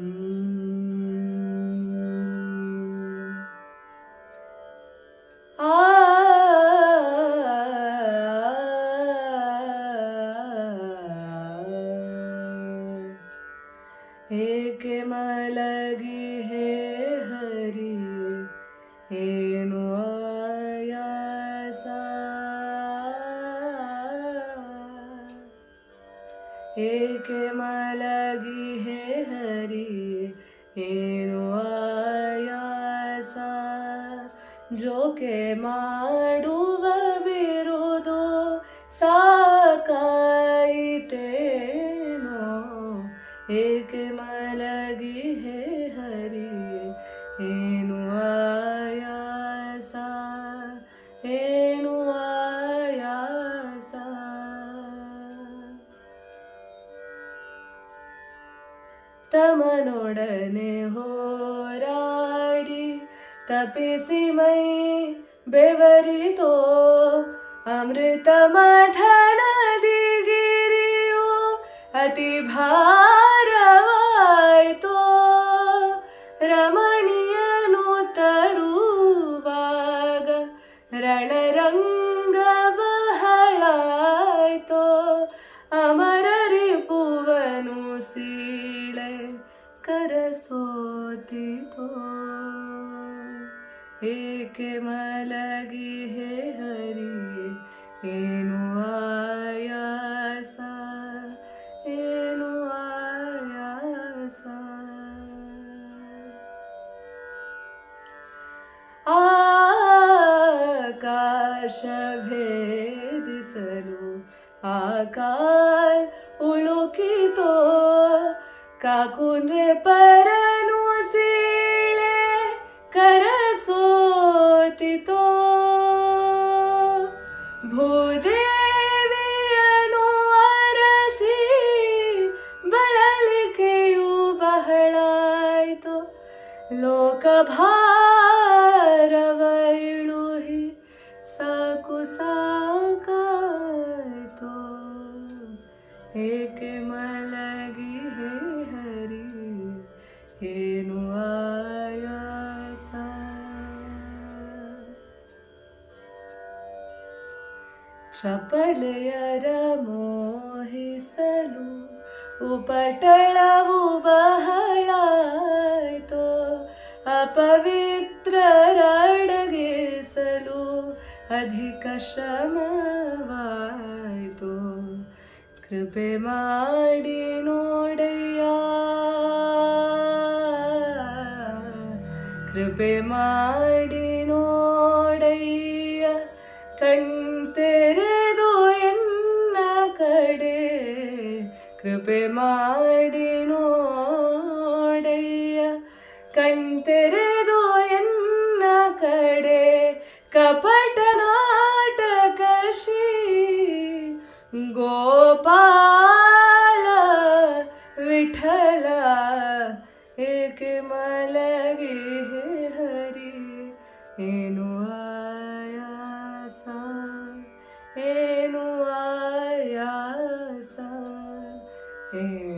Mm. Ah, ah, ah, एक मलगी है ಏಕೆ ಮಲಗಿ ಹೇ ಹರಿ ಏನು ಆಯಾಸ ಜೋಕೆ ಮಾಡುವ ಬಿರುದು ಸಾಕಾಯಿತೇನೋ ಏಕೆ ಮಲಗಿ ಹೇ ಹರಿ ಏನು ತಮನೊಡನೆ ಹೋರಾಡಿ ತಪಿಸಿ ಮೈ ಬೆವರಿತೋ ಅಮೃತ ಮಥನದಿ ಗಿರಿಯು ಅತಿ ಭಾರವಾಯ್ತೋ ರಮಣಿಯನು ತರುವಾಗ ರಣರಂಗ ಬಹಳಾಯ್ತೋ ಅಮರ ಕರಸೋತಿತೋ ಏಕೆ ಮಲಗಿ ಹೇ ಹರಿ ಏನು ಆಯಾಸ ಏನು ಆಯಾಸ ಆಕಾಶ ಭೇದಿಸಲು ಆಕಾರ ಉಳುಕಿತೋ ಕಾಕುಂದ್ರೆ ಪರನು ಸೀಳೆ ಕರಸೋತಿತೋ ಭೂದೇವಿಯನು ಅರಸಿ ಬಳಲಿಕೆಯು ಬಹಳಾಯ್ತು ಲೋಕಭಾರವ ಇಳುಹಿ ಸಾಕು ಸಾಕಾಯ್ತು ಏಕೆ ಚಪಲೆಯರ ಮೋಹಿಸಲು ಉಪಟಳವು ಬಹಳಾಯ್ತು ಅಪವಿತ್ರರಡಗಿಸಲು ಅಧಿಕ ಶ್ರಮವಾಯ್ತು. ಕೃಪೆ ಮಾಡಿ ನೋಡಯ್ಯ ಕೃಪೆ ಮಾಡಿ ನೋಡಯ್ಯ ಕೃಪೆ ಮಾಡಿ ನೋಡಯ್ಯ. ಕಣ್ತೆರೆದು ಎನ್ನ ಕಡೆ ಕಪಟ ನಾಟಕ ಗೋಪಾಲ ವಿಠಲ. ಏಕೆ ಮಲಗಿ ಹರಿ? ಏನು Eh,